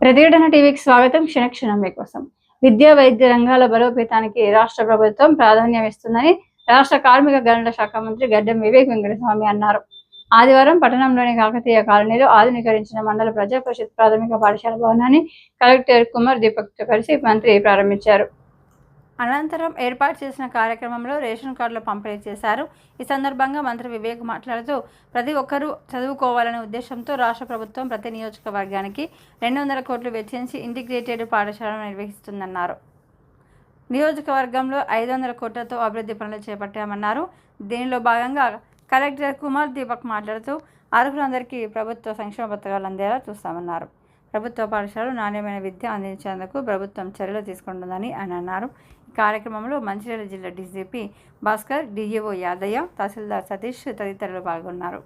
ప్రతిఘటన టీవీకి స్వాగతం. క్షణక్షణం మీకోసం. విద్యా వైద్య రంగాల బలోపేతానికి రాష్ట్ర ప్రభుత్వం ప్రాధాన్యం ఇస్తుందని రాష్ట్ర కార్మిక గనుల శాఖ మంత్రి గడ్డం వివేక్ వెంకటస్వామి అన్నారు. ఆదివారం పట్టణంలోని కాకతీయ కాలనీలో ఆధునీకరించిన మండల ప్రజా పరిషత్ ప్రాథమిక పాఠశాల భవనాన్ని కలెక్టర్ కుమార్ దీపక్తో కలిసి మంత్రి ప్రారంభించారు. అనంతరం ఏర్పాటు చేసిన కార్యక్రమంలో రేషన్ కార్డులు పంపిణీ చేశారు. ఈ సందర్భంగా మంత్రి వివేక్ మాట్లాడుతూ ప్రతి ఒక్కరూ చదువుకోవాలనే ఉద్దేశంతో రాష్ట్ర ప్రభుత్వం ప్రతి నియోజకవర్గానికి రెండు వందల కోట్లు వెచ్చించి ఇంటిగ్రేటెడ్ పాఠశాలను నిర్వహిస్తుందన్నారు. నియోజకవర్గంలో ఐదు వందల కోట్లతో అభివృద్ధి పనులు చేపట్టామన్నారు. దీనిలో భాగంగా కలెక్టర్ కుమార్ దీపక్ మాట్లాడుతూ అర్హులందరికీ ప్రభుత్వ సంక్షేమ పథకాలు అందేలా చూస్తామన్నారు. ప్రభుత్వ పాఠశాలలు నాణ్యమైన విద్య అందించేందుకు ప్రభుత్వం చర్యలు తీసుకుంటుందని ఆయన అన్నారు. ఈ కార్యక్రమంలో మంచిర్యాల జిల్లా డీజీపీ భాస్కర్ డిఈఓ యాదయ్య తహసీల్దార్ సతీష్ తదితరులు పాల్గొన్నారు.